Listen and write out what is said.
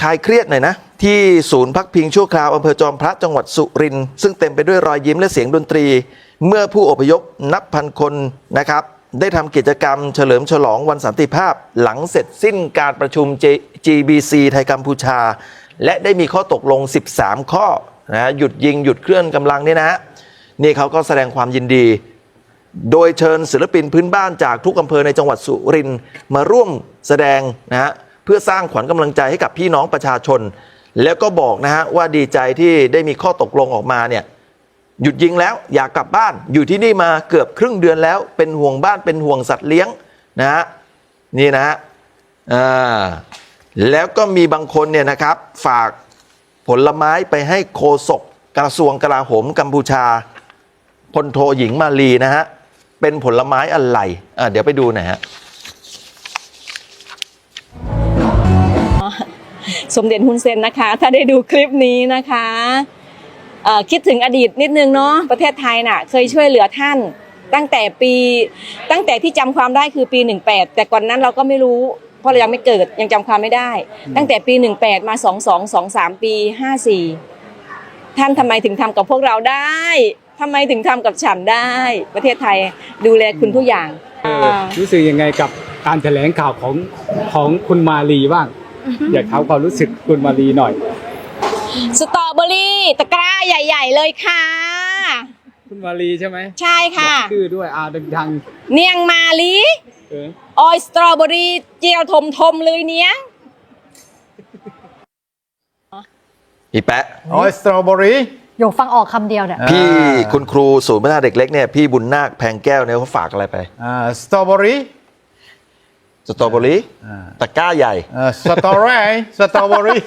คลายเครียดหน่อยนะ ที่ศูนย์พักพิงชั่วคราวอำเภอจอมพระจังหวัดสุรินทร์ซึ่งเต็มไปด้วยรอยยิ้มและเสียงดนตรี เมื่อผู้อพยพนับพันคนนะครับ ได้ทำกิจกรรมเฉลิมฉลองวันสันติภาพ หลังเสร็จสิ้นการประชุม GBC ไทยกัมพูชา และได้มีข้อตกลง 13 ข้อนะหยุดยิงหยุดเคลื่อนกำลังเนี่ยนะฮะนี่เขาก็แสดงความยินดี โดยเชิญศิลปินพื้นบ้านจากทุกอำเภอในจังหวัดสุรินทร์มาร่วมแสดงนะฮะ เพื่อสร้างขวัญกำลังใจให้กับพี่น้องประชาชน แล้วก็บอกนะฮะว่าดีใจที่ได้มีข้อตกลงออกมาเนี่ยหยุดยิงแล้วอยากกลับบ้านอยู่ที่นี่มาเกือบครึ่งเดือนแล้วเป็นห่วงบ้านเป็นห่วงสัตว์เลี้ยงนะฮะนี่นะฮะอ่าแล้วก็มีบางคนเนี่ยนะครับฝากผลไม้ไปให้โคศกกระทรวงกลาโหมกัมพูชาพลโทหญิงมาลีนะฮะเป็นผลไม้อะไรอะเดี๋ยวไปดูหน่อยฮะ สมเด็จฮุนเซนนะคะ ถ้าได้ดูคลิปนี้นะคะเอ่อคิดถึงอดีตนิดนึงเนาะประเทศไทยน่ะ เคยช่วยเหลือท่านตั้งแต่ปีตั้งแต่ที่จำความได้คือปี 18 แต่ก่อนนั้นเราก็ไม่รู้ เพราะเรายังไม่เกิดยังจำความไม่ได้ ตั้งแต่ปี 18 มา 22 23 ปี 54 ท่านทำไมถึงทำกับพวกเราได้ทำไมถึงทำกับฉันได้ ประเทศไทยดูแลคุณทุกอย่างเออรู้สึกยังไงกับการแถลงข่าวของของคุณมาลีบ้าง อยากถามความรู้สึกคุณมาลีหน่อย สตรอเบอรี่ตะกร้าใหญ่ ๆ เลยค่ะ คุณมาลีใช่ไหมใช่ค่ะ บอกชื่อด้วยอาดังเนียงมาลีๆเออออยสตรอเบอรี่เจียวทมทมๆเลยเนี้ยอีแปะ อ๋อสตรอเบอรี่ โยฟังออกคำเดียวเนี่ย อ่า พี่คุณครูศูนย์พัฒนาเด็กเล็กเนี่ยพี่บุญนาคแพงแก้วเนี่ยเขาฝากอะไรไป อ่าสตรอเบอรี่ สตรอเบอรี่อ่าตะกร้าใหญ่อ่าสตรอเบอรี่สตรอเบอรี่